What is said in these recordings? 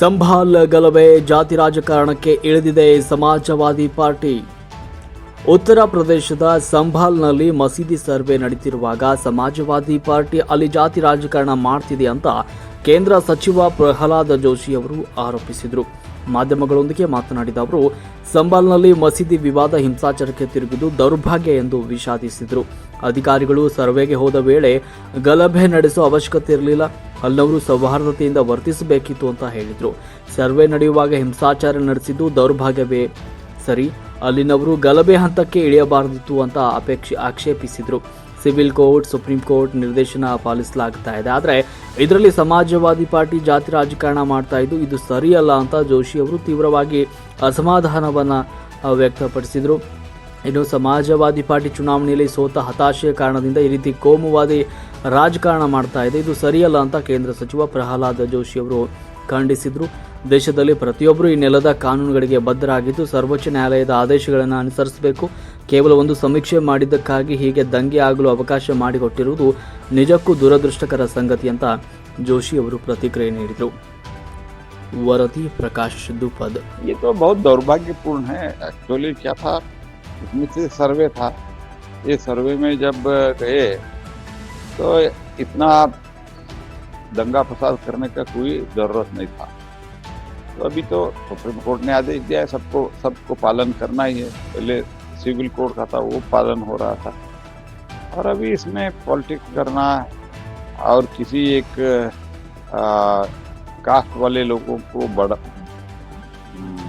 ಸಂಭಾಲ್ ಗಲಭೆ ಜಾತಿ ರಾಜಕಾರಣಕ್ಕೆ ಇಳಿದಿದೆ ಸಮಾಜವಾದಿ ಪಾರ್ಟಿ. ಉತ್ತರ ಪ್ರದೇಶದ ಸಂಭಾಲ್ನಲ್ಲಿ ಮಸೀದಿ ಸರ್ವೆ ನಡೆಯುತ್ತಿರುವಾಗ ಸಮಾಜವಾದಿ ಪಾರ್ಟಿ ಅಲ್ಲಿ ಜಾತಿ ರಾಜಕಾರಣ ಮಾಡ್ತಿದೆ ಅಂತ ಕೇಂದ್ರ ಸಚಿವ ಪ್ರಹ್ಲಾದ ಜೋಶಿ ಅವರು ಆರೋಪಿಸಿದರು. ಮಾಧ್ಯಮಗಳೊಂದಿಗೆ ಮಾತನಾಡಿದ ಅವರು ಸಂಬಾಲ್ನಲ್ಲಿ ಮಸೀದಿ ವಿವಾದ ಹಿಂಸಾಚಾರಕ್ಕೆ ತಿರುಗಿದು ದೌರ್ಭಾಗ್ಯ ಎಂದು ವಿಷಾದಿಸಿದರು. ಅಧಿಕಾರಿಗಳು ಸರ್ವೆಗೆ ಹೋದ ವೇಳೆ ಗಲಭೆ ನಡೆಸುವ ಅವಶ್ಯಕತೆ ಇರಲಿಲ್ಲ. ಅಲ್ಲವರು ಸೌಹಾರ್ದತೆಯಿಂದ ವರ್ತಿಸಬೇಕಿತ್ತು ಅಂತ ಹೇಳಿದರು. ಸರ್ವೆ ನಡೆಯುವಾಗ ಹಿಂಸಾಚಾರ ನಡೆಸಿದ್ದು ದೌರ್ಭಾಗ್ಯವೇ. ಸರಿ, ಅಲ್ಲಿನವರು ಗಲಭೆ ಹಂತಕ್ಕೆ ಇಳಿಯಬಾರದಿತ್ತು ಅಂತ ಅಪೇಕ್ಷೆ ಆಕ್ಷೇಪಿಸಿದರು. ಸಿವಿಲ್ ಕೋರ್ಟ್, ಸುಪ್ರೀಂ ಕೋರ್ಟ್ ನಿರ್ದೇಶನ ಪಾಲಿಸಲಾಗ್ತಾ ಇದೆ. ಆದರೆ, ಇದರಲ್ಲಿ ಸಮಾಜವಾದಿ ಪಾರ್ಟಿ ಜಾತಿ ರಾಜಕಾರಣ ಮಾಡ್ತಾ ಇದ್ದು ಇದು ಸರಿಯಲ್ಲ ಅಂತ ಜೋಶಿ ಅವರು ತೀವ್ರವಾಗಿ ಅಸಮಾಧಾನವನ್ನು ವ್ಯಕ್ತಪಡಿಸಿದರು. ಇನ್ನು ಸಮಾಜವಾದಿ ಪಾರ್ಟಿ ಚುನಾವಣೆಯಲ್ಲಿ ಸೋತ ಹತಾಶೆಯ ಕಾರಣದಿಂದ ಈ ರೀತಿ ಕೋಮುವಾದಿ ರಾಜಕಾರಣ ಮಾಡ್ತಾ ಇದೆ ಇದು ಸರಿಯಲ್ಲ ಅಂತ ಕೇಂದ್ರ ಸಚಿವ ಪ್ರಹ್ಲಾದ ಜೋಶಿ ಅವರು ಖಂಡಿಸಿದರು ದೇಶದಲ್ಲಿ ಪ್ರತಿಯೊಬ್ಬರು ಈ ನೆಲದ ಕಾನೂನುಗಳಿಗೆ ಬದ್ಧರಾಗಿದ್ದು ಸರ್ವೋಚ್ಚ ನ್ಯಾಯಾಲಯದ ಆದೇಶಗಳನ್ನು ಅನುಸರಿಸಬೇಕು ಕೇವಲ ಒಂದು ಸಮೀಕ್ಷೆ ಮಾಡಿದ್ದಕ್ಕಾಗಿ ಹೀಗೆ ದಂಗೆ ಆಗಲು ಅವಕಾಶ ಮಾಡಿಕೊಟ್ಟಿರುವುದು ನಿಜಕ್ಕೂ ದುರದೃಷ್ಟಕರ ಸಂಗತಿ ಅಂತ ಜೋಶಿ ಅವರು ಪ್ರತಿಕ್ರಿಯೆ ನೀಡಿದರು ವರದಿ ಪ್ರಕಾಶ್ ದುಪದ್ ये तो बहुत दौर्भाग्यपूर्ण है एक्चुअली क्या था इसमें से सर्वे था। ये सर्वे में जब गए तो इतना दंगा फसाद करने का कोई ज़रूरत नहीं था। तो अभी तो सुप्रीम कोर्ट ने आदेश दिया है सबको सबको पालन करना ही है। पहले सिविल कोड का था वो पालन हो रहा था। और अभी इसमें पॉलिटिक्स करना और किसी एक आ, कास्ट वाले लोगों को बड़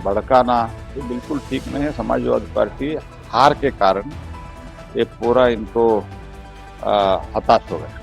भड़काना ये बिल्कुल ठीक नहीं है। समाजवादी पार्टी हार के कारण ये पूरा इनको हताश हो गया